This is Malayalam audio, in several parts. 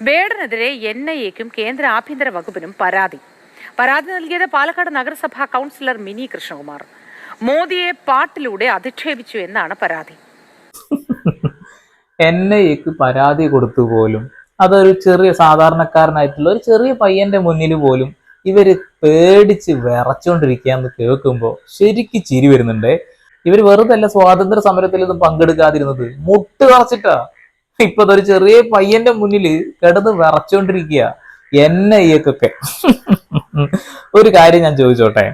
ബേഡനെതിരെ എൻ ഐ എക്കും കേന്ദ്ര ആഭ്യന്തര വകുപ്പിനും പരാതി. പരാതി നൽകിയത് പാലക്കാട് നഗരസഭാ കൗൺസിലർ മിനി കൃഷ്ണകുമാർ. മോദിയെ പാട്ടിലൂടെ അധിക്ഷേപിച്ചു എന്നാണ് പരാതി. എൻ ഐക്ക് പരാതി കൊടുത്തു പോലും അതൊരു ചെറിയ സാധാരണക്കാരനായിട്ടുള്ള ഒരു ചെറിയ പയ്യന്റെ മുന്നിൽ പോലും ഇവർ പേടിച്ച് വിറച്ചോണ്ടിരിക്കുക എന്ന് കേൾക്കുമ്പോൾ ശരിക്ക് ചിരി വരുന്നുണ്ടേ. ഇവർ വെറുതെ അല്ല സ്വാതന്ത്ര്യ സമരത്തിലൊന്നും പങ്കെടുക്കാതിരുന്നത് മുട്ട് കുറച്ചിട്ടാ ഇപ്പൊ ഒരു ചെറിയ പയ്യന്റെ മുന്നിൽ കിടന്ന് വിറച്ചോണ്ടിരിക്കുക എന്നെ ഇയക്കൊക്കെ ഒരു കാര്യം ഞാൻ ചോദിച്ചോട്ടെ.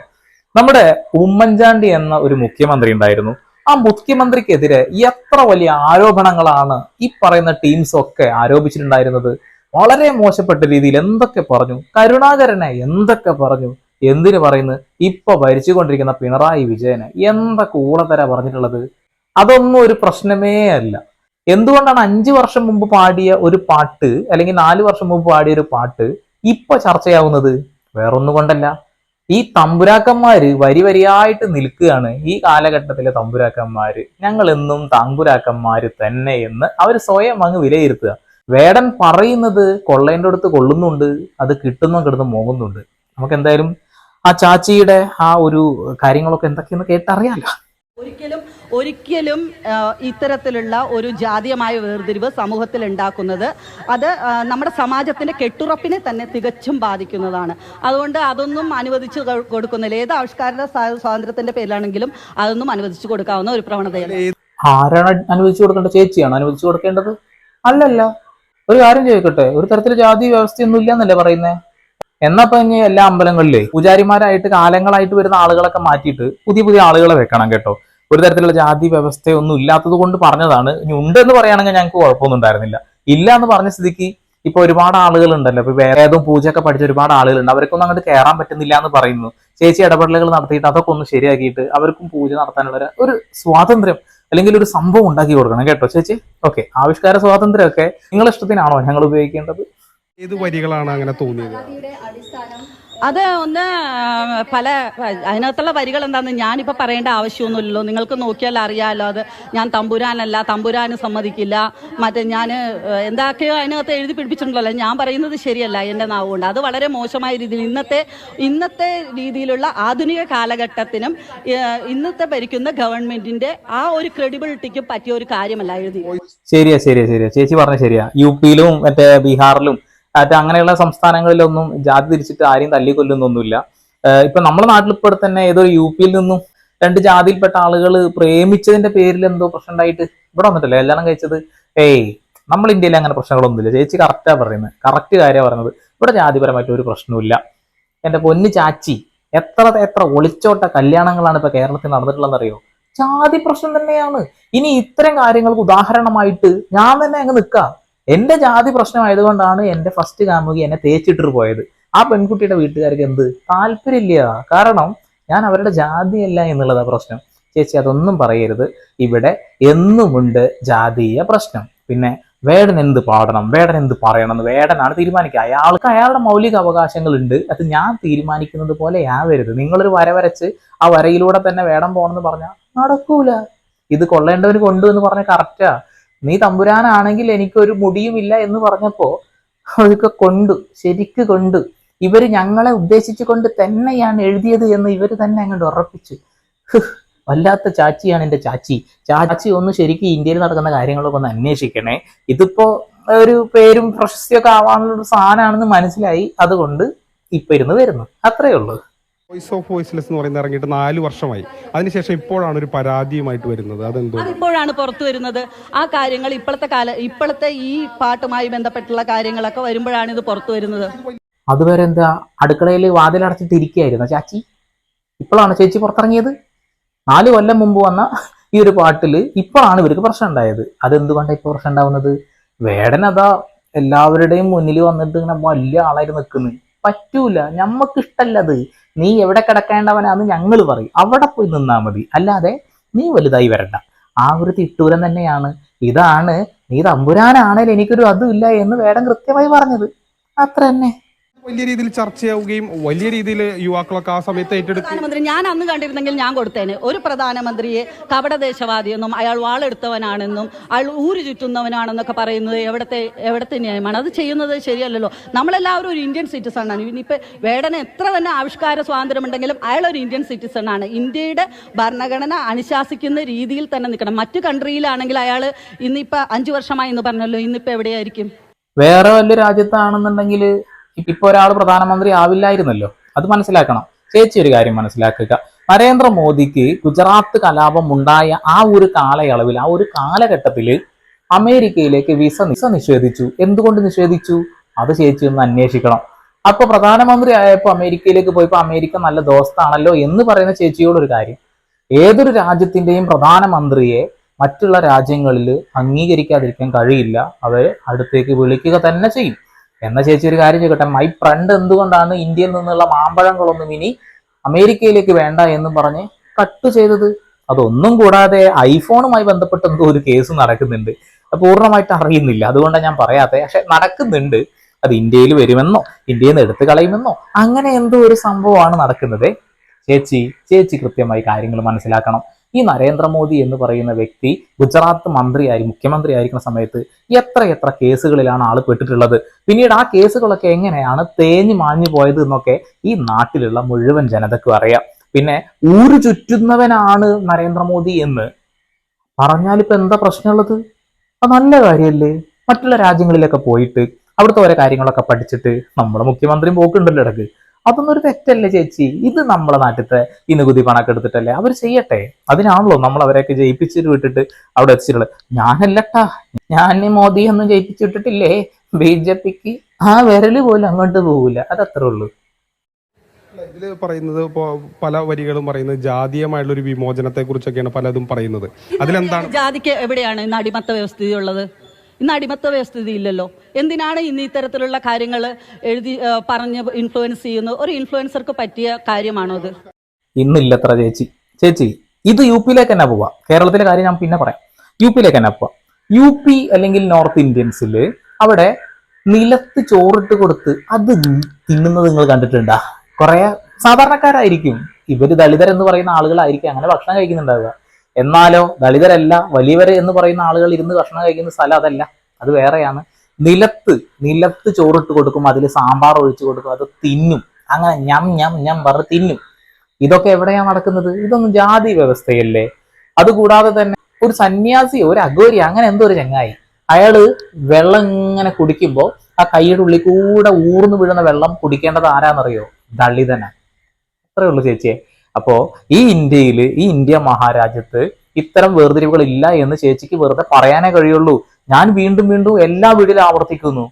നമ്മുടെ ഉമ്മൻചാണ്ടി എന്ന ഒരു മുഖ്യമന്ത്രി ഉണ്ടായിരുന്നു. ആ മുഖ്യമന്ത്രിക്കെതിരെ എത്ര വലിയ ആരോപണങ്ങളാണ് ഈ പറയുന്ന ടീംസ് ഒക്കെ ആരോപിച്ചിട്ടുണ്ടായിരുന്നത്? വളരെ മോശപ്പെട്ട രീതിയിൽ എന്തൊക്കെ പറഞ്ഞു? കരുണാകരനെ എന്തൊക്കെ പറഞ്ഞു? എന്തിനു പറയുന്നു? ഇപ്പൊ ഭരിച്ചുകൊണ്ടിരിക്കുന്ന പിണറായി വിജയനെ എന്തൊക്കെ ഊളത്തര പറഞ്ഞിട്ടുള്ളത്? അതൊന്നും ഒരു പ്രശ്നമേ അല്ല. എന്തുകൊണ്ടാണ് അഞ്ചു വർഷം മുമ്പ് പാടിയ ഒരു പാട്ട് അല്ലെങ്കിൽ നാല് വർഷം മുമ്പ് പാടിയ ഒരു പാട്ട് ഇപ്പൊ ചർച്ചയാവുന്നത്? വേറൊന്നും കൊണ്ടല്ല. ഈ തമ്പുരാക്കന്മാര് വരി വരിയായിട്ട് നിൽക്കുകയാണ് ഈ കാലഘട്ടത്തിലെ തമ്പുരാക്കന്മാര്. ഞങ്ങൾ എന്നും തമ്പുരാക്കന്മാര് തന്നെ എന്ന് അവർ സ്വയം അങ്ങ് വിലയിരുത്തുക. വേടൻ പറയുന്നത് കൊള്ളേന്റെ അടുത്ത് കൊള്ളുന്നുണ്ട് അത് കിട്ടുന്നു കിടന്ന് മോങ്ങുന്നുണ്ട്. നമുക്ക് എന്തായാലും ആ ചാച്ചിയുടെ ആ ഒരു കാര്യങ്ങളൊക്കെ എന്തൊക്കെയെന്ന് കേട്ടറിയാലോ. ഒരിക്കലും ഒരിക്കലും ഇത്തരത്തിലുള്ള ഒരു ജാതീയമായ വേർതിരിവ് സമൂഹത്തിൽ ഉണ്ടാക്കുന്നത് അത് നമ്മുടെ സമാജത്തിന്റെ കെട്ടുറപ്പിനെ തന്നെ തികച്ചും ബാധിക്കുന്നതാണ്. അതുകൊണ്ട് അതൊന്നും അനുവദിച്ചു കൊടുക്കുന്നില്ല. ഏത് ആവിഷ്കാരുടെ സ്വാതന്ത്ര്യത്തിന്റെ പേരിലാണെങ്കിലും അതൊന്നും അനുവദിച്ചു കൊടുക്കാവുന്ന ഒരു പ്രവണതയാണ് ആരാണ് അനുവദിച്ചു കൊടുക്കേണ്ടത്? ചേച്ചിയാണ് അനുവദിച്ചു കൊടുക്കേണ്ടത്? അല്ലല്ല. ഒരു കാര്യം ചോദിക്കട്ടെ. ഒരു തരത്തിൽ ജാതി വ്യവസ്ഥയൊന്നും ഇല്ല എന്നല്ലേ പറയുന്നേ എന്നപ്പോ ഇനി എല്ലാ അമ്പലങ്ങളിലെ പൂജാരിമാരായിട്ട് കാലങ്ങളായിട്ട് വരുന്ന ആളുകളൊക്കെ മാറ്റിയിട്ട് പുതിയ പുതിയ ആളുകളെ വെക്കണം കേട്ടോ. ഒരു തരത്തിലുള്ള ജാതി വ്യവസ്ഥയൊന്നും ഇല്ലാത്തത് കൊണ്ട് പറഞ്ഞതാണ്. ഇനി ഉണ്ടെന്ന് പറയുകയാണെങ്കിൽ ഞങ്ങൾക്ക് കുഴപ്പമൊന്നും ഉണ്ടായിരുന്നില്ല. ഇല്ല എന്ന് പറഞ്ഞ സ്ഥിതിക്ക് ഇപ്പൊ ഒരുപാട് ആളുകളുണ്ടല്ലോ. ഇപ്പൊ വേദവും പൂജയൊക്കെ പഠിച്ച ഒരുപാട് ആളുകളുണ്ട്. അവർക്കൊന്നും അങ്ങോട്ട് കയറാൻ പറ്റുന്നില്ല എന്ന് പറയുന്നു. ചേച്ചി ഇടപെടലുകൾ നടത്തിയിട്ട് അതൊക്കെ ഒന്ന് ശരിയാക്കിയിട്ട് അവർക്കും പൂജ നടത്താനുള്ള ഒരു- ഒരു സ്വാതന്ത്ര്യം അല്ലെങ്കിൽ ഒരു സംഭവം ഉണ്ടാക്കി കൊടുക്കണം കേട്ടോ ചേച്ചി. ഓക്കെ. ആവിഷ്കാര സ്വാതന്ത്ര്യമൊക്കെ നിങ്ങളുടെ ഇഷ്ടത്തിനാണോ ഞങ്ങൾ ഉപയോഗിക്കേണ്ടത്? ഏത് വരികളാണ് അങ്ങനെ തോന്നിയത്? അത് ഒന്ന് പല അതിനകത്തുള്ള വരികൾ എന്താണെന്ന് ഞാനിപ്പോൾ പറയേണ്ട ആവശ്യമൊന്നുമില്ലല്ലോ. നിങ്ങൾക്ക് നോക്കിയാൽ അറിയാമല്ലോ അത്. ഞാൻ തമ്പുരാനല്ല തമ്പുരാന് സമ്മതിക്കില്ല. മറ്റേ ഞാൻ എന്താക്കെയോ അതിനകത്ത് എഴുതി പിടിപ്പിച്ചിട്ടുണ്ടല്ലോ. ഞാൻ പറയുന്നത് ശരിയല്ല എന്റെ നാവ് കൊണ്ട് അത് വളരെ മോശമായ രീതിയിൽ ഇന്നത്തെ ഇന്നത്തെ രീതിയിലുള്ള ആധുനിക കാലഘട്ടത്തിനും ഇന്നത്തെ ഭരിക്കുന്ന ഗവൺമെന്റിന്റെ ആ ഒരു ക്രെഡിബിലിറ്റിക്ക് പറ്റിയ ഒരു കാര്യമല്ല എഴുതി. ശരിയാ ശരിയാ ശരിയാ. ചേച്ചി പറഞ്ഞ ശരിയാ. യു പിയിലും മറ്റേ ബീഹാറിലും അങ്ങനെയുള്ള സംസ്ഥാനങ്ങളിലൊന്നും ജാതി തിരിച്ചിട്ട് ആരെയും തല്ലിക്കൊല്ലുന്നൊന്നുമില്ല. ഇപ്പൊ നമ്മുടെ നാട്ടിൽ ഇപ്പോൾ തന്നെ ഏതോ യു പിയിൽ നിന്നും രണ്ട് ജാതിയിൽപ്പെട്ട ആളുകൾ പ്രേമിച്ചതിന്റെ പേരിൽ എന്തോ പ്രശ്നം ഉണ്ടായിട്ട് ഇവിടെ വന്നിട്ടല്ലേ കല്യാണം കഴിച്ചത്? ഏയ് നമ്മൾ ഇന്ത്യയിൽ അങ്ങനെ പ്രശ്നങ്ങളൊന്നുമില്ല. ചേച്ചി കറക്റ്റാ പറയുന്നത് കറക്റ്റ് കാര്യമാണ് പറയുന്നത്. ഇവിടെ ജാതിപരമായിട്ട് ഒരു പ്രശ്നവുമില്ല. എന്റെ പൊന്നു ചാച്ചി എത്ര എത്ര ഒളിച്ചോട്ട കല്യാണങ്ങളാണ് ഇപ്പൊ കേരളത്തിൽ നടന്നിട്ടുള്ളതെന്നറിയോ? ജാതി പ്രശ്നം തന്നെയാണ്. ഇനി ഇത്തരം കാര്യങ്ങൾക്ക് ഉദാഹരണമായിട്ട് ഞാൻ തന്നെ അങ്ങ് നിൽക്കാം. എന്റെ ജാതി പ്രശ്നമായതുകൊണ്ടാണ് എന്റെ ഫസ്റ്റ് കാമുകി എന്നെ തേച്ചിട്ട് പോയത്. ആ പെൺകുട്ടിയുടെ വീട്ടുകാർക്ക് എന്ത്? താല്പര്യമില്ല. കാരണം ഞാൻ അവരുടെ ജാതിയല്ല എന്നുള്ളതാ പ്രശ്നം. ചേച്ചി അതൊന്നും പറയരുത്. ഇവിടെ എന്നുമുണ്ട് ജാതീയ പ്രശ്നം. പിന്നെ വേടൻ എന്ത് പാടണം? വേടൻ എന്ത് പറയണം വേടനാണ് തീരുമാനിക്കുക. അയാൾക്ക് അയാളുടെ മൗലിക അവകാശങ്ങളുണ്ട്. അത് ഞാൻ തീരുമാനിക്കുന്നത് പോലെ ആവരുത്. നിങ്ങളൊരു വര വരച്ച് ആ വരയിലൂടെ തന്നെ വേടം പോകണമെന്ന് പറഞ്ഞാൽ നടക്കൂല. ഇത് കൊള്ളേണ്ടവന് കൊണ്ടു എന്ന് പറഞ്ഞാൽ കറക്റ്റാ നീ തമ്പുരാനാണെങ്കിൽ എനിക്കൊരു മുടിയുമില്ല എന്ന് പറഞ്ഞപ്പോ അതൊക്കെ കൊണ്ടു ശരിക്ക് കൊണ്ട് ഇവർ ഞങ്ങളെ ഉദ്ദേശിച്ചു കൊണ്ട് തന്നെയാണ് എഴുതിയത് എന്ന് ഇവർ തന്നെ അങ്ങോട്ട് ഉറപ്പിച്ചു. വല്ലാത്ത ചാച്ചിയാണ് എന്റെ ചാച്ചി. ചാച്ചി ഒന്ന് ശരിക്കും ഇന്ത്യയിൽ നടക്കുന്ന കാര്യങ്ങളൊക്കെ ഒന്ന് അന്വേഷിക്കണേ. ഇതിപ്പോ ഒരു പേരും പ്രശസ്തിയൊക്കെ ആവാനുള്ള സാധനമാണെന്ന് മനസ്സിലായി. അതുകൊണ്ട് ഇപ്പൊ ഇരുന്ന് വരുന്നു. അത്രയേ ഉള്ളൂ. വോയിസ് ഓഫ് വോയിസ്ലെസ് എന്ന് പറയുന്നത് ഇറങ്ങിയിട്ട് നാല് വർഷമായി. അതിനുശേഷം ഇപ്പോഴാണ് ഒരു പരാതിയുമായിട്ട് വരുന്നത്. അതെന്തോ? അതിപ്പോഴാണ് പുറത്തു വരുന്നത്. ആ കാര്യങ്ങൾ ഇപ്പോഴത്തെ കാല ഇപ്പോഴത്തെ ഈ പാട്ടുമായി ബന്ധപ്പെട്ടുള്ള കാര്യങ്ങളൊക്കെ വരുമ്പോഴാണ് ഇത് പുറത്തു വരുന്നത്. അതുവരെ എന്താ അടുക്കളയിൽ വാതിലടച്ചിട്ടിരിക്കുകയായിരുന്നു. ചാച്ചി ഇപ്പോഴാണ് ചേച്ചി പുറത്തിറങ്ങിയത്? നാല് കൊല്ലം മുമ്പ് വന്ന ഈ ഒരു പാട്ടിൽ ഇപ്പോഴാണ് ഇവർക്ക് പ്രശ്നം ഉണ്ടായത്. അതെന്തുകൊണ്ടാണ് ഇപ്പോൾ പ്രശ്നം ഉണ്ടാവുന്നത്? വേടനതാ എല്ലാവരുടെയും മുന്നിൽ വന്നിട്ട് ഇങ്ങനെ വലിയ ആളായിട്ട് നിൽക്കുന്നു. പറ്റൂല. ഞമ്മക്ക് ഇഷ്ടല്ലത് നീ എവിടെ കിടക്കേണ്ടവനാന്ന് ഞങ്ങൾ പറയും. അവിടെ പോയി നിന്നാ മതി. അല്ലാതെ നീ വലുതായി വരണ്ട. ആ ഒരു തിട്ടൂരം തന്നെയാണ്. ഇതാണ് നീ തമ്പുരാനാണേൽ എനിക്കൊരു അതും ഇല്ല എന്ന് വേടം കൃത്യമായി പറഞ്ഞത്. അത്ര തന്നെ വലിയ രീതിയിൽ ചർച്ചയാവുകയും വലിയ രീതിയിൽ യുവാക്കളൊക്കെ ആ സമയത്ത് ഏറ്റെടുക്കും പ്രധാനമന്ത്രി ഞാൻ അന്ന് കണ്ടിരുന്നെങ്കിൽ ഞാൻ കൊടുത്തേനെ. ഒരു പ്രധാനമന്ത്രിയെ കപടദേശവാദിയെന്നും അയാൾ വാളെടുത്തവനാണെന്നും അയാൾ ഊര് ചുറ്റുന്നവനാണെന്നൊക്കെ പറയുന്നത് എവിടത്തെ എവിടത്തെ ന്യായമാണ്? അത് ചെയ്യുന്നത് ശരിയല്ലല്ലോ. നമ്മളെല്ലാവരും ഒരു ഇന്ത്യൻ സിറ്റിസൺ ആണ്. ഇനിയിപ്പോൾ വേടന എത്ര തന്നെ ആവിഷ്കാര സ്വാതന്ത്ര്യമുണ്ടെങ്കിലും അയാൾ ഒരു ഇന്ത്യൻ സിറ്റിസൺ ആണ്. ഇന്ത്യയുടെ ഭരണഘടന അനുശാസിക്കുന്ന രീതിയിൽ തന്നെ നിൽക്കണം. മറ്റു കൺട്രിയിലാണെങ്കിൽ അയാൾ ഇന്നിപ്പോൾ അഞ്ചു വർഷമായി എന്ന് പറഞ്ഞല്ലോ ഇന്നിപ്പോൾ എവിടെയായിരിക്കും? വേറെ വല്ല രാജ്യത്താണെന്നുണ്ടെങ്കിൽ ഇപ്പൊ ഒരാൾ പ്രധാനമന്ത്രി ആവില്ലായിരുന്നല്ലോ. അത് മനസ്സിലാക്കണം. ചേച്ചി ഒരു കാര്യം മനസ്സിലാക്കുക. നരേന്ദ്രമോദിക്ക് ഗുജറാത്ത് കലാപം ഉണ്ടായ ആ ഒരു കാലയളവിൽ ആ ഒരു കാലഘട്ടത്തിൽ അമേരിക്കയിലേക്ക് വിസ വിസ നിഷേധിച്ചു. എന്തുകൊണ്ട് നിഷേധിച്ചു? അത് ചേച്ചി ഒന്ന് അന്വേഷിക്കണം. അപ്പൊ പ്രധാനമന്ത്രി ആയപ്പോൾ അമേരിക്കയിലേക്ക് പോയപ്പോ അമേരിക്ക നല്ല ദോസ്താണല്ലോ എന്ന് പറയുന്ന ചേച്ചിയോട് ഒരു കാര്യം. ഏതൊരു രാജ്യത്തിന്റെയും പ്രധാനമന്ത്രിയെ മറ്റുള്ള രാജ്യങ്ങളിൽ അംഗീകരിക്കാതിരിക്കാൻ കഴിയില്ല. അവരെ അടുത്തേക്ക് വിളിക്കുക തന്നെ ചെയ്യും. എന്ന ചേച്ചി ഒരു കാര്യം ചോദിക്കട്ടെ മൈ ഫ്രണ്ട് എന്തുകൊണ്ടാണ് ഇന്ത്യയിൽ നിന്നുള്ള മാമ്പഴങ്ങളൊന്നും ഇനി അമേരിക്കയിലേക്ക് വേണ്ട എന്ന് പറഞ്ഞ് കട്ട് ചെയ്തത്? അതൊന്നും കൂടാതെ ഐഫോണുമായി ബന്ധപ്പെട്ട് എന്തോ ഒരു കേസ് നടക്കുന്നുണ്ട്. പൂർണമായിട്ട് അറിയുന്നില്ല. അതുകൊണ്ടാണ് ഞാൻ പറയാത്തെ. പക്ഷെ നടക്കുന്നുണ്ട്. അത് ഇന്ത്യയിൽ വരുമെന്നോ ഇന്ത്യയിൽ നിന്ന് എടുത്തു കളയുമെന്നോ അങ്ങനെ എന്തോ ഒരു സംഭവമാണ് നടക്കുന്നത്. ചേച്ചി ചേച്ചി കൃത്യമായി കാര്യങ്ങൾ മനസ്സിലാക്കണം. ഈ നരേന്ദ്രമോദി എന്ന് പറയുന്ന വ്യക്തി ഗുജറാത്ത് മന്ത്രിയായി മുഖ്യമന്ത്രി ആയിരിക്കുന്ന സമയത്ത് എത്ര എത്ര കേസുകളിലാണ് ആൾ പെട്ടിട്ടുള്ളത്. പിന്നീട് ആ കേസുകളൊക്കെ എങ്ങനെയാണ് തേഞ്ഞു മാഞ്ഞു പോയത് എന്നൊക്കെ ഈ നാട്ടിലുള്ള മുഴുവൻ ജനതക്കും അറിയാം. പിന്നെ ഊര് ചുറ്റുന്നവനാണ് നരേന്ദ്രമോദി എന്ന് പറഞ്ഞാൽ ഇപ്പൊ എന്താ പ്രശ്നമുള്ളത്? അത് നല്ല കാര്യമല്ലേ മറ്റുള്ള രാജ്യങ്ങളിലൊക്കെ പോയിട്ട് അവിടുത്തെ ഓരോ കാര്യങ്ങളൊക്കെ പഠിച്ചിട്ട് നമ്മുടെ മുഖ്യമന്ത്രിയും പോക്കുണ്ടല്ലോ ഇടയ്ക്ക് അതൊന്നും ഒരു തെറ്റല്ലേ ചേച്ചി? ഇത് നമ്മുടെ നാട്ടിലത്തെ ഈ നികുതി പണമൊക്കെ എടുത്തിട്ടല്ലേ അവർ ചെയ്യട്ടെ. അതിനാണല്ലോ നമ്മൾ അവരെയൊക്കെ ജയിപ്പിച്ചിട്ട് വിട്ടിട്ട് അവിടെ എത്തിച്ചിട്ടുള്ളത് ഞാനല്ലട്ടാ. ഞാൻ മോദി ഒന്നും ജയിപ്പിച്ചു വിട്ടിട്ടില്ലേ? ബി ജെ പിക്ക് ആ വിരൽ പോലും അങ്ങോട്ട് പോകില്ല അതത്രേ ഉള്ളൂ. ഇതിൽ പറയുന്നത് ഇപ്പോൾ പല വരികളും പറയുന്നത് ജാതീയമായുള്ള ഒരു വിമോചനത്തെ കുറിച്ചൊക്കെയാണ് പലതും പറയുന്നത്. അതിലെന്താണ് ജാതിക്ക് എവിടെയാണ് അടിമത്ത വ്യവസ്ഥിതി ഉള്ളത്? ഇന്ന് അടിമത്ത വ്യവസ്ഥിതി ഇല്ലല്ലോ എന്തിനാണ് ഇന്ന് ഇത്തരത്തിലുള്ള കാര്യങ്ങൾ എഴുതി പറഞ്ഞ് ഇൻഫ്ലുവൻസ് ചെയ്യുന്നത് ഒരു ഇൻഫ്ലുവൻസർക്ക് പറ്റിയ കാര്യമാണോ അത് ഇന്നില്ലത്ര ചേച്ചി. ചേച്ചി ഇത് യു പിയിലേക്ക് തന്നെ പോവാം. കേരളത്തിലെ കാര്യം ഞാൻ പിന്നെ പറയാം. യു പിയിലേക്ക് തന്നെ പോവാം. യു പി അല്ലെങ്കിൽ നോർത്ത് ഇന്ത്യൻസിൽ അവിടെ നിലത്ത് ചോറിട്ട് കൊടുത്ത് അത് തിന്നുന്നത് നിങ്ങൾ കണ്ടിട്ടുണ്ടാ? കുറെ സാധാരണക്കാരായിരിക്കും. ഇവർ ദളിതരെന്ന് പറയുന്ന ആളുകളായിരിക്കും. അങ്ങനെ ഭക്ഷണം കഴിക്കുന്നുണ്ടാവുക. എന്നാലോ ദളിതരല്ല വലിയവര് എന്ന് പറയുന്ന ആളുകൾ ഇരുന്ന് ഭക്ഷണം കഴിക്കുന്ന സ്ഥലം അതല്ല അത് വേറെയാണ്. നിലത്ത് നിലത്ത് ചോറിട്ട് കൊടുക്കും അതിൽ സാമ്പാർ ഒഴിച്ചു കൊടുക്കും അത് തിന്നും. അങ്ങനെ ഞം ഞം ഞം പറ തിന്നും. ഇതൊക്കെ എവിടെയാണ് നടക്കുന്നത്? ഇതൊന്നും ജാതി വ്യവസ്ഥയല്ലേ? അതുകൂടാതെ തന്നെ ഒരു സന്യാസി ഒരു അഗോരി അങ്ങനെ എന്തോ ഒരു ചങ്ങായി. അയാൾ വെള്ളം ഇങ്ങനെ കുടിക്കുമ്പോൾ ആ കൈയുടെ ഉള്ളിൽ കൂടെ ഊർന്നു വീഴുന്ന വെള്ളം കുടിക്കേണ്ടത് ആരാന്നറിയോ? ദളിതനാ. അത്രേ ഉള്ളൂ ചേച്ചിയെ. അപ്പോ ഈ ഇന്ത്യയിൽ ഈ ഇന്ത്യ മഹാരാജ്യത്ത് ഇത്തരം വേർതിരിവുകൾ ഇല്ല എന്ന് ചേച്ചിക്ക് വെറുതെ പറയാനേ കഴിയുള്ളൂ. ഞാൻ വീണ്ടും വീണ്ടും എല്ലാ വീടിലും ആവർത്തിക്കുന്നു.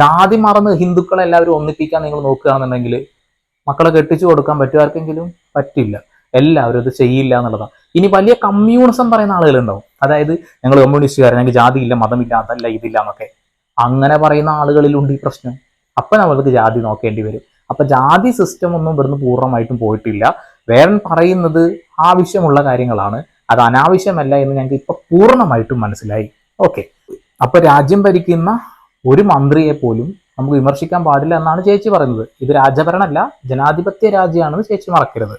ജാതി മറന്ന് ഹിന്ദുക്കളെ എല്ലാവരും ഒന്നിപ്പിക്കാൻ നിങ്ങൾ നോക്കുകയാണെന്നുണ്ടെങ്കിൽ മക്കളെ കെട്ടിച്ചു കൊടുക്കാൻ പറ്റുമാർക്കെങ്കിലും പറ്റില്ല. എല്ലാവരും ഇത് ചെയ്യില്ല എന്നുള്ളതാണ് ഇനി വലിയ കമ്മ്യൂണിസം പറയുന്ന ആളുകളുണ്ടാവും. അതായത് ഞങ്ങൾ കമ്മ്യൂണിസ്റ്റുകാരൻ ഞങ്ങൾക്ക് ജാതിയില്ല മതമില്ല അതല്ല ഇതില്ല എന്നൊക്കെ. അങ്ങനെ പറയുന്ന ആളുകളിലുണ്ട് ഈ പ്രശ്നം. അപ്പൊ നമ്മൾക്ക് ജാതി നോക്കേണ്ടി വരും. അപ്പൊ ജാതി സിസ്റ്റം ഒന്നും ഇവിടുന്ന് പൂർണമായിട്ടും പോയിട്ടില്ല. വേറെ പറയുന്നത് ആവശ്യമുള്ള കാര്യങ്ങളാണ്. അത് അനാവശ്യമല്ല എന്ന് ഞങ്ങൾക്ക് ഇപ്പൊ പൂർണമായിട്ടും മനസ്സിലായി. ഓക്കെ അപ്പൊ രാജ്യം ഭരിക്കുന്ന ഒരു മന്ത്രിയെ പോലും നമുക്ക് വിമർശിക്കാൻ പാടില്ല എന്നാണ് ചേച്ചി പറയുന്നത്. ഇത് രാജഭരണമല്ല ജനാധിപത്യ രാജ്യമാണെന്ന് ചേച്ചി മറക്കരുത്.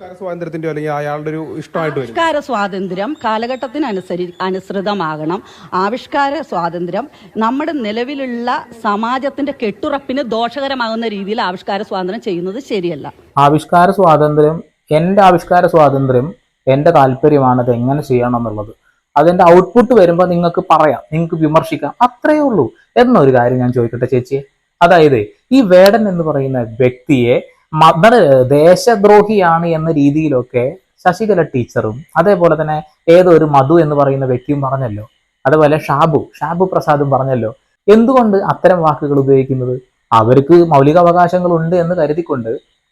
സ്വാതന്ത്ര്യത്തിന്റെ അല്ലെങ്കിൽ അയാളുടെ ഒരു ഇഷ്ടമായിട്ട് വരും ആവിഷ്കാര സ്വാതന്ത്ര്യം കാലഘട്ടത്തിനനുസരി അനുസൃതമാകണം. ആവിഷ്കാര സ്വാതന്ത്ര്യം നമ്മുടെ നിലവിലുള്ള സമാജത്തിന്റെ കെട്ടുറപ്പിന് ദോഷകരമാകുന്ന രീതിയിൽ ആവിഷ്കാര സ്വാതന്ത്ര്യം ചെയ്യുന്നത് ശരിയല്ല. ആവിഷ്കാര സ്വാതന്ത്ര്യം എന്റെ ആവിഷ്കാര സ്വാതന്ത്ര്യം എന്റെ താല്പര്യമാണ് അത് എങ്ങനെ ചെയ്യണം എന്നുള്ളത് അതിന്റെ ഔട്ട്പുട്ട് വരുമ്പോൾ നിങ്ങൾക്ക് പറയാം നിങ്ങൾക്ക് വിമർശിക്കാം അത്രയേ ഉള്ളൂ. എന്നൊരു കാര്യം ഞാൻ ചോദിക്കട്ടെ ചേച്ചിയെ. അതായത് ഈ വേടൻ എന്ന് പറയുന്ന വ്യക്തിയെ മത ദേശദ്രോഹിയാണ് എന്ന രീതിയിലൊക്കെ ശശികല ടീച്ചറും അതേപോലെ തന്നെ ഏതൊരു മധു എന്ന് പറയുന്ന വ്യക്തിയും പറഞ്ഞല്ലോ. അതുപോലെ ഷാബു ഷാബു പ്രസാദും പറഞ്ഞല്ലോ. എന്തുകൊണ്ട് അത്തരം വാക്കുകൾ ഉപയോഗിക്കുന്നത്? അവർക്ക് മൗലികാവകാശങ്ങളുണ്ട് എന്ന് കരുതിക്കൊണ്ട്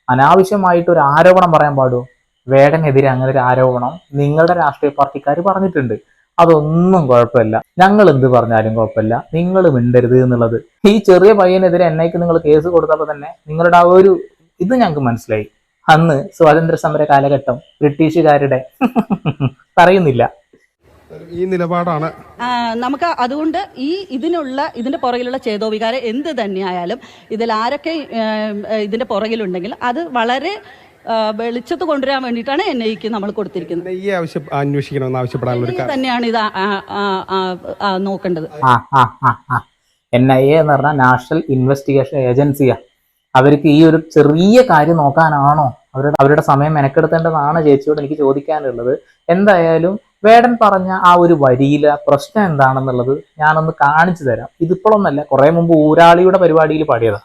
അനാവശ്യമായിട്ട് ഒരു ആരോപണം പറയാൻ പാടുമോ വേടനെതിരെ അങ്ങനെ ഒരു ആരോപണം നിങ്ങളുടെ രാഷ്ട്രീയ പാർട്ടിക്കാർ പറഞ്ഞിട്ടുണ്ട്. അതൊന്നും കുഴപ്പമില്ല. ഞങ്ങൾ എന്ത് പറഞ്ഞാലും കുഴപ്പമില്ല. നിങ്ങൾ മിണ്ടരുത് എന്നുള്ളത്. ഈ ചെറിയ പയ്യനെതിരെ എന്നേക്ക് നിങ്ങൾ കേസ് കൊടുത്തപ്പോൾ തന്നെ നിങ്ങളുടെ ആ ഒരു ഇത് ഞങ്ങൾക്ക് മനസ്സിലായി. അന്ന് സ്വാതന്ത്ര്യ സമര കാലഘട്ടം ബ്രിട്ടീഷുകാരുടെ പറയുന്നില്ല. ഈ നിലപാടാണ്. നമുക്ക് അതുകൊണ്ട് ഈ ഇതിനുള്ള ഇതിന്റെ പുറകിലുള്ള ചേതോവികാരം എന്ത് തന്നെയായാലും ഇതിൽ ആരൊക്കെ ഇതിന്റെ പുറകിലുണ്ടെങ്കിൽ അത് വളരെ വെളിച്ചത്ത് കൊണ്ടുവരാൻ വേണ്ടിയിട്ടാണ് എൻ ഐക്ക് നമ്മൾ കൊടുത്തിരിക്കുന്നത്. ഈ ആവശ്യം അന്വേഷിക്കണമെന്ന് ആവശ്യപ്പെടാനുള്ള തന്നെയാണ് ഇത് നോക്കേണ്ടത്. എൻ ഐ എ എന്ന് പറഞ്ഞാൽ നാഷണൽ ഇൻവെസ്റ്റിഗേഷൻ ഏജൻസിയാ. അവർക്ക് ഈ ഒരു ചെറിയ കാര്യം നോക്കാനാണോ? അവരുടെ അവരുടെ സമയം മെനക്കെടുത്തേണ്ടതാണ് ചേച്ചിയോട് എനിക്ക് ചോദിക്കാനുള്ളത്. എന്തായാലും വേടൻ പറഞ്ഞ ആ ഒരു വരിയിലെ പ്രശ്നം എന്താണെന്നുള്ളത് ഞാനൊന്ന് കാണിച്ചു തരാം. ഇതിപ്പോഴൊന്നല്ല കുറെ മുമ്പ് ഊരാളിയുടെ പരിപാടിയിൽ പാടിയതാ.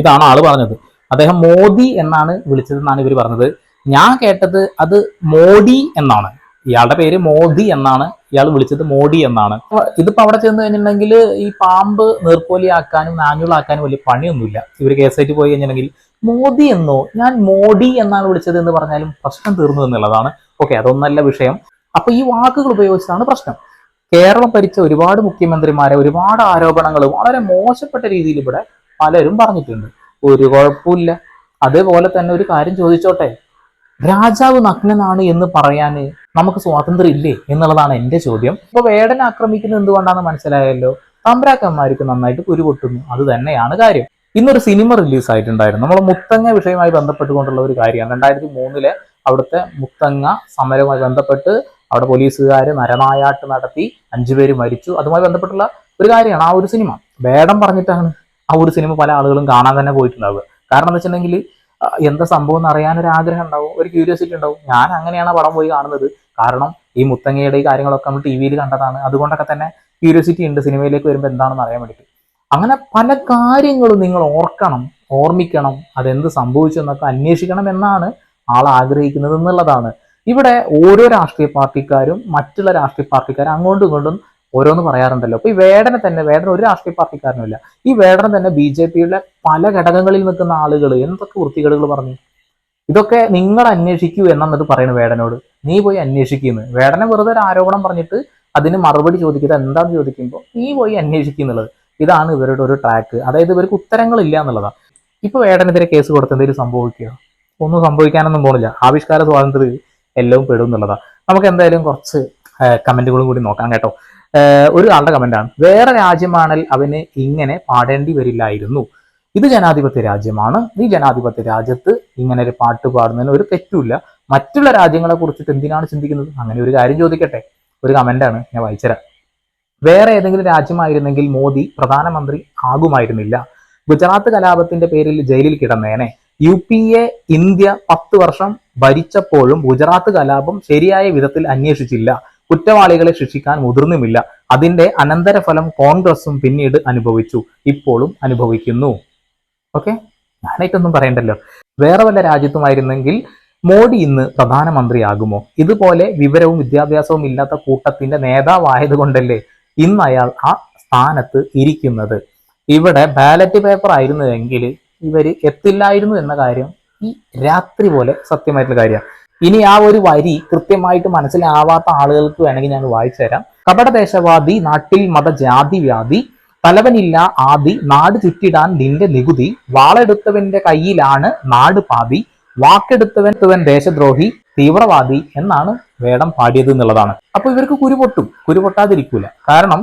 ഇതാണ് ആൾ പറഞ്ഞത്. അദ്ദേഹം മോദി എന്നാണ് വിളിച്ചതെന്നാണ് ഇവർ പറഞ്ഞത്. ഞാൻ കേട്ടത് അത് മോഡി എന്നാണ്. ഇയാളുടെ പേര് മോദി എന്നാണ് ഇയാൾ വിളിച്ചത് മോഡി എന്നാണ്. ഇതിപ്പോ അവിടെ ചെന്ന് കഴിഞ്ഞിട്ടുണ്ടെങ്കിൽ ഈ പാമ്പ് നീർക്കോലിയാക്കാനും നാഞ്ഞുളാക്കാനും വലിയ പണിയൊന്നുമില്ല. ഇവർ കേസായിട്ട് പോയി കഴിഞ്ഞിട്ടുണ്ടെങ്കിൽ മോദി എന്നോ ഞാൻ മോഡി എന്നാണ് വിളിച്ചത് എന്ന് പറഞ്ഞാലും പ്രശ്നം തീർന്നു എന്നുള്ളതാണ്. ഓക്കെ അതൊന്നല്ല വിഷയം. അപ്പൊ ഈ വാക്കുകൾ ഉപയോഗിച്ചതാണ് പ്രശ്നം. കേരളം ഭരിച്ച ഒരുപാട് മുഖ്യമന്ത്രിമാരെ ഒരുപാട് ആരോപണങ്ങൾ വളരെ മോശപ്പെട്ട രീതിയിൽ ഇവിടെ പലരും പറഞ്ഞിട്ടുണ്ട്. ഒരു കുഴപ്പമില്ല. അതേപോലെ തന്നെ ഒരു കാര്യം ചോദിച്ചോട്ടെ. രാജാവ് നഗ്നനാണ് എന്ന് പറയാന് നമുക്ക് സ്വാതന്ത്ര്യം ഇല്ലേ എന്നുള്ളതാണ് എന്റെ ചോദ്യം. ഇപ്പൊ വേടനെ ആക്രമിക്കുന്നത് എന്തുകൊണ്ടാണെന്ന് മനസ്സിലായല്ലോ? തമ്പ്രാക്കന്മാർക്ക് നന്നായിട്ട് കുരുപൊട്ടുന്നു. അത് തന്നെയാണ് കാര്യം. ഇന്നൊരു സിനിമ റിലീസ് ആയിട്ടുണ്ടായിരുന്നു നമ്മൾ മുത്തങ്ങ വിഷയമായി ബന്ധപ്പെട്ടുകൊണ്ടുള്ള ഒരു കാര്യമാണ്. രണ്ടായിരത്തി മൂന്നിലെ അവിടുത്തെ മുത്തങ്ങ സമരവുമായി ബന്ധപ്പെട്ട് അവിടെ പോലീസുകാർ നരനായാട്ട് നടത്തി അഞ്ചുപേര് മരിച്ചു. അതുമായി ബന്ധപ്പെട്ടുള്ള ഒരു കാര്യമാണ് ആ ഒരു സിനിമ. വേടം പറഞ്ഞിട്ടാണ്. ആ ഒരു സിനിമ പല ആളുകളും കാണാൻ തന്നെ പോയിട്ടുണ്ടാവുക. കാരണം എന്ന് വെച്ചിട്ടുണ്ടെങ്കിൽ എന്താ സംഭവം എന്ന് അറിയാൻ ഒരു ആഗ്രഹം ഉണ്ടാവും ഒരു ക്യൂരിയോസിറ്റി ഉണ്ടാവും. ഞാൻ അങ്ങനെയാണ് പടം പോയി കാണുന്നത്. കാരണം ഈ മുത്തങ്ങയുടെ ഈ കാര്യങ്ങളൊക്കെ നമ്മൾ ടി വിയിൽ കണ്ടതാണ്. അതുകൊണ്ടൊക്കെ തന്നെ ക്യൂരിയോസിറ്റി ഉണ്ട് സിനിമയിലേക്ക് വരുമ്പോൾ എന്താണെന്ന് അറിയാൻ വേണ്ടിയിട്ട്. അങ്ങനെ പല കാര്യങ്ങളും നിങ്ങൾ ഓർക്കണം ഓർമ്മിക്കണം അതെന്ത് സംഭവിച്ചു എന്നൊക്കെ അന്വേഷിക്കണം എന്നാണ് ആൾ ആഗ്രഹിക്കുന്നത് എന്നുള്ളതാണ്. ഇവിടെ ഓരോ രാഷ്ട്രീയ പാർട്ടിക്കാരും മറ്റുള്ള രാഷ്ട്രീയ പാർട്ടിക്കാരും അങ്ങോട്ടും ഇങ്ങോട്ടും ഓരോന്ന് പറയാറുണ്ടല്ലോ. അപ്പൊ ഈ വേടനെ തന്നെ വേടന ഒരു രാഷ്ട്രീയ പാർട്ടിക്കാരനുമില്ല. ഈ വേടന തന്നെ ബി ജെ പിയുടെ പല ഘടകങ്ങളിൽ നിൽക്കുന്ന ആളുകൾ എന്തൊക്കെ വൃത്തികേടുകൾ പറഞ്ഞു? ഇതൊക്കെ നിങ്ങൾ അന്വേഷിക്കൂ എന്നത് പറയുന്നു വേടനോട്. നീ പോയി അന്വേഷിക്കുന്നു. വേടനെ വെറുതെ ഒരു ആരോപണം പറഞ്ഞിട്ട് അതിന് മറുപടി ചോദിക്കുന്നത് എന്താന്ന് ചോദിക്കുമ്പോൾ നീ പോയി അന്വേഷിക്കുന്നുള്ളത് ഇതാണ് ഇവരുടെ ഒരു ട്രാക്ക് അതായത് ഇവർക്ക് ഉത്തരങ്ങൾ ഇല്ല എന്നുള്ളതാണ് ഇപ്പൊ വേടനെതിരെ കേസ് കൊടുത്ത് എന്തെങ്കിലും സംഭവിക്കുക ഒന്നും സംഭവിക്കാനൊന്നും പോണില്ല. ആവിഷ്കാര സ്വാതന്ത്ര്യം എല്ലാം പെടും എന്നുള്ളതാണ് നമുക്ക് എന്തായാലും കുറച്ച് കമന്റുകളും കൂടി നോക്കാം കേട്ടോ. ഒരു ആളുടെ കമന്റാണ് വേറെ രാജ്യമാണെങ്കിൽ അവന് ഇങ്ങനെ പാടേണ്ടി വരില്ലായിരുന്നു. ഇത് ജനാധിപത്യ രാജ്യമാണ്. ഈ ജനാധിപത്യ രാജ്യത്ത് ഇങ്ങനെ ഒരു പാട്ട് പാടുന്നതിന് ഒരു തെറ്റുമില്ല. മറ്റുള്ള രാജ്യങ്ങളെ കുറിച്ചിട്ട് എന്തിനാണ് ചിന്തിക്കുന്നത്? അങ്ങനെ ഒരു കാര്യം ചോദിക്കട്ടെ. ഒരു കമന്റാണ് ഞാൻ വായിച്ചുതരാം. വേറെ ഏതെങ്കിലും രാജ്യമായിരുന്നെങ്കിൽ മോദി പ്രധാനമന്ത്രി ആകുമായിരുന്നില്ല. ഗുജറാത്ത് കലാപത്തിന്റെ പേരിൽ ജയിലിൽ കിടന്നേനെ. യു പി എ ഇന്ത്യ പത്ത് വർഷം ഭരിച്ചപ്പോഴും ഗുജറാത്ത് കലാപം ശരിയായ വിധത്തിൽ അന്വേഷിച്ചില്ല. കുറ്റവാളികളെ ശിക്ഷിക്കാൻ മുതിർന്നുമില്ല. അതിന്റെ അനന്തരഫലം കോൺഗ്രസും പിന്നീട് അനുഭവിച്ചു. ഇപ്പോഴും അനുഭവിക്കുന്നു. ഓക്കെ ഞാനായിട്ടൊന്നും പറയണ്ടല്ലോ. വേറെ വല്ല രാജ്യത്തുമായിരുന്നെങ്കിൽ മോഡി ഇന്ന് പ്രധാനമന്ത്രിയാകുമോ? ഇതുപോലെ വിവരവും വിദ്യാഭ്യാസവും ഇല്ലാത്ത കൂട്ടത്തിന്റെ നേതാവായത് കൊണ്ടല്ലേ ഇന്ന് അയാൾ ആ സ്ഥാനത്ത് ഇരിക്കുന്നത്? ഇവിടെ ബാലറ്റ് പേപ്പർ ആയിരുന്നുവെങ്കിൽ ഇവർ എത്തില്ലായിരുന്നു എന്ന കാര്യം ഈ രാത്രി പോലെ സത്യമായിട്ടുള്ള കാര്യമാണ്. ഇനി ആ ഒരു വരി കൃത്യമായിട്ട് മനസ്സിലാവാത്ത ആളുകൾക്ക് വേണമെങ്കിൽ ഞാൻ വായിച്ചു തരാം. കപടദേശവാദി നാട്ടിൽ മതജാതി വ്യാധി തലവനില്ല ആദി നാട് ചുറ്റിടാൻ നിന്റെ നികുതി വാളെടുത്തവന്റെ കയ്യിലാണ് നാട് പാതി വാക്കെടുത്തവൻ തുവൻ ദേശദ്രോഹി തീവ്രവാദി എന്നാണ് വേടം പാടിയത് എന്നുള്ളതാണ്. അപ്പൊ ഇവർക്ക് കുരുപൊട്ടും കുരുപൊട്ടാതിരിക്കൂല കാരണം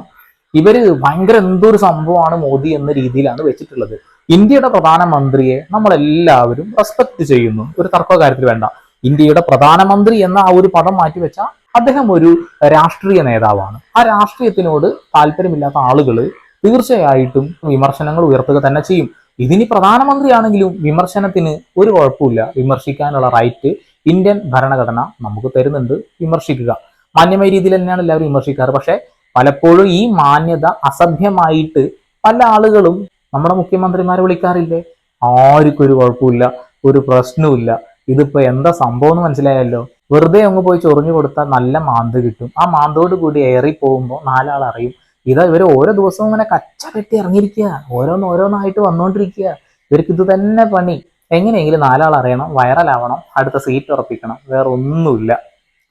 ഇവർ ഭയങ്കര എന്തൊരു സംഭവമാണ് മോദി എന്ന രീതിയിലാണ് വെച്ചിട്ടുള്ളത്. ഇന്ത്യയുടെ പ്രധാനമന്ത്രിയെ നമ്മളെല്ലാവരും റെസ്പെക്ട് ചെയ്യുന്നു. ഒരു തർക്കകാര്യത്തിൽ വേണ്ട. ഇന്ത്യയുടെ പ്രധാനമന്ത്രി എന്ന ആ ഒരു പദം മാറ്റിവെച്ച അദ്ദേഹം ഒരു രാഷ്ട്രീയ നേതാവാണ്. ആ രാഷ്ട്രീയത്തിനോട് താല്പര്യമില്ലാത്ത ആളുകൾ തീർച്ചയായിട്ടും വിമർശനങ്ങൾ ഉയർത്തുക തന്നെ ചെയ്യും. ഇതിനി പ്രധാനമന്ത്രിയാണെങ്കിലും വിമർശനത്തിന് ഒരു കുഴപ്പമില്ല വിമർശിക്കാനുള്ള റൈറ്റ് ഇന്ത്യൻ ഭരണഘടന നമുക്ക് തരുന്നുണ്ട്. വിമർശിക്കുക. മാന്യമായ രീതിയിൽ തന്നെയാണ് എല്ലാവരും വിമർശിക്കാറ്. പക്ഷേ പലപ്പോഴും ഈ മാന്യത അസഭ്യമായിട്ട് പല ആളുകളും നമ്മുടെ മുഖ്യമന്ത്രിമാരെ വിളിക്കാറില്ലേ? ആർക്കും ഒരു കുഴപ്പമില്ല ഒരു പ്രശ്നവുമില്ല. ഇതിപ്പോ എന്താ സംഭവം എന്ന് മനസ്സിലായല്ലോ? വെറുതെ അങ്ങ് പോയി ചൊറിഞ്ഞു കൊടുത്താൽ നല്ല മാന്ത് കിട്ടും. ആ മാന്തോട് കൂടി ഏറി പോകുമ്പോൾ നാലാൾ അറിയും ഇതാ ഇവർ ഓരോ ദിവസവും ഇങ്ങനെ കച്ച കെട്ടി ഇറങ്ങിയിരിക്കുക ഓരോന്ന് ഓരോന്നായിട്ട് വന്നുകൊണ്ടിരിക്കുക ഇവർക്ക് ഇത് തന്നെ പണി. എങ്ങനെയെങ്കിലും നാലാൾ അറിയണം വൈറലാവണം അടുത്ത സീറ്റ് ഉറപ്പിക്കണം. വേറെ ഒന്നുമില്ല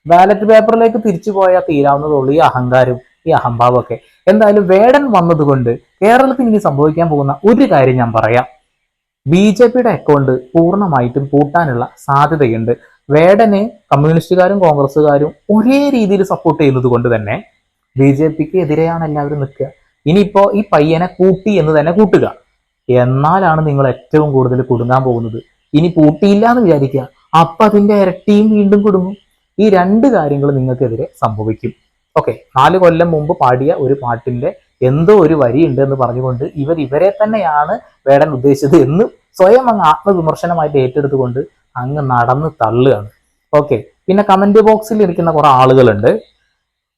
ബാലറ്റ് പേപ്പറിലേക്ക് തിരിച്ചു പോയാൽ തീരാവുന്നതുള്ളൂ ഈ അഹങ്കാരം ഈ അഹംഭാവമൊക്കെ. എന്തായാലും വേടൻ വന്നതുകൊണ്ട് കേരളത്തിൽ ഇനി സംഭവിക്കാൻ പോകുന്ന ഒരു കാര്യം ഞാൻ പറയാം. ബി ജെ പിയുടെ അക്കൗണ്ട് പൂർണമായിട്ടും പൂട്ടാനുള്ള സാധ്യതയുണ്ട്. വേടനെ കമ്മ്യൂണിസ്റ്റുകാരും കോൺഗ്രസ്സുകാരും ഒരേ രീതിയിൽ സപ്പോർട്ട് ചെയ്യുന്നത് കൊണ്ട് തന്നെ ബി ജെ പിക്ക് എതിരെയാണ് എല്ലാവരും നിൽക്കുക. ഇനിയിപ്പോ ഈ പയ്യനെ കൂട്ടി എന്ന് തന്നെ കൂട്ടുക. എന്നാലാണ് നിങ്ങൾ ഏറ്റവും കൂടുതൽ കുടുങ്ങാൻ പോകുന്നത്. ഇനി കൂട്ടിയില്ല എന്ന് വിചാരിക്കുക. അപ്പൊ അതിന്റെ ഇരട്ടിയും വീണ്ടും കുടുങ്ങും. ഈ രണ്ട് കാര്യങ്ങൾ നിങ്ങൾക്കെതിരെ സംഭവിക്കും. ഓക്കെ നാല് കൊല്ലം മുമ്പ് പാടിയ ഒരു പാട്ടിന്റെ എന്തോ ഒരു വരിയുണ്ട് എന്ന് പറഞ്ഞുകൊണ്ട് ഇവർ ഇവരെ തന്നെയാണ് വേടൻ ഉദ്ദേശിച്ചത് എന്ന് സ്വയം അങ്ങ് ആത്മവിമർശനമായിട്ട് ഏറ്റെടുത്തുകൊണ്ട് അങ്ങ് നടന്ന് തള്ളുകയാണ്. ഓക്കെ പിന്നെ കമന്റ് ബോക്സിൽ ഇരിക്കുന്ന കുറെ ആളുകളുണ്ട്.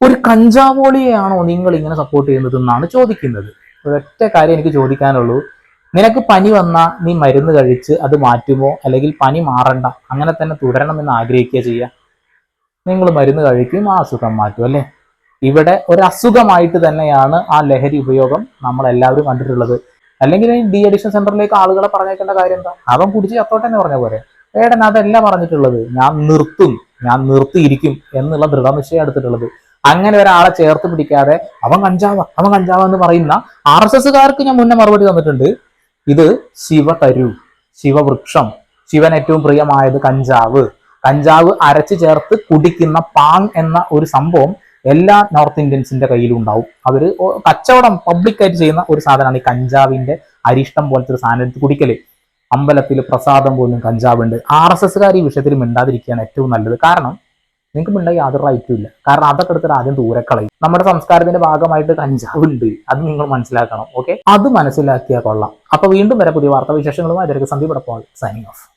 ഒരു കഞ്ചാവോളിയെയാണോ നിങ്ങൾ ഇങ്ങനെ സപ്പോർട്ട് ചെയ്യുന്നത് എന്നാണ് ചോദിക്കുന്നത്. ഒരൊറ്റ കാര്യം എനിക്ക് ചോദിക്കാനുള്ളൂ. നിനക്ക് പനി വന്നാൽ നീ മരുന്ന് കഴിച്ച് അത് മാറ്റുമോ? അല്ലെങ്കിൽ പനി മാറണ്ട. അങ്ങനെ തന്നെ തുടരണമെന്ന് ആഗ്രഹിക്കുക ചെയ്യുക. നിങ്ങൾ മരുന്ന് കഴിക്കും ആ അസുഖം മാറ്റും അല്ലേ? ഇവിടെ ഒരു അസുഖമായിട്ട് തന്നെയാണ് ആ ലഹരി ഉപയോഗം നമ്മൾ എല്ലാവരും കണ്ടിട്ടുള്ളത്. അല്ലെങ്കിൽ ഈ ഡി അഡിക്ഷൻ സെന്ററിലേക്ക് ആളുകളെ പറഞ്ഞേക്കേണ്ട കാര്യം എന്താ? അവൻ കുടിച്ച് ചത്തോട്ടെ എന്ന് പറഞ്ഞ പോലെ ഏടൻ അതല്ല പറഞ്ഞിട്ടുള്ളത്. ഞാൻ നിർത്തും. ഞാൻ നിർത്തിയിരിക്കും എന്നുള്ള ദൃഢനിശ്ചയം എടുത്തിട്ടുള്ളത്. അങ്ങനെ ഒരാളെ ചേർത്ത് പിടിക്കാതെ അവൻ കഞ്ചാവ അവൻ കഞ്ചാവ എന്ന് പറയുന്ന ആർ എസ് എസ്സുകാർക്ക് ഞാൻ മുന്നേ മറുപടി തന്നിട്ടുണ്ട്. ഇത് ശിവ ശിവതരു ശിവവൃക്ഷം ശിവൻ ഏറ്റവും പ്രിയമായത് കഞ്ചാവ്. കഞ്ചാവ് അരച്ച് ചേർത്ത് കുടിക്കുന്ന പാങ് എന്ന ഒരു സംഭവം എല്ലാ നോർത്ത് ഇന്ത്യൻസിന്റെ കയ്യിലും ഉണ്ടാവും. അവർ കച്ചവടം പബ്ലിക്കായിട്ട് ചെയ്യുന്ന ഒരു സാധനമാണ് ഈ കഞ്ചാവിന്റെ അരിഷ്ടം പോലത്തെ ഒരു സാധനം എടുത്ത് കുടിക്കൽ. അമ്പലത്തിൽ പ്രസാദം പോലും കഞ്ചാവുണ്ട്. ആർ എസ് എസ്സുകാർ ഈ വിഷയത്തിൽ മിണ്ടാതിരിക്കുകയാണ് ഏറ്റവും നല്ലത്. കാരണം നിങ്ങൾക്ക് മിണ്ടായി യാതൊരു റൈറ്റും ഇല്ല. കാരണം അതൊക്കെ എടുത്തിട്ട് ആദ്യം ദൂരെ കളയും. നമ്മുടെ സംസ്കാരത്തിന്റെ ഭാഗമായിട്ട് കഞ്ചാവ് ഉണ്ട് അത് നിങ്ങൾ മനസ്സിലാക്കണം. ഓക്കെ അത് മനസ്സിലാക്കിയാൽ കൊള്ളാം. അപ്പൊ വീണ്ടും വരെ പുതിയ വാർത്താ വിശേഷങ്ങളുമായി സന്ദീപ് സൈനിങ് ഓഫ്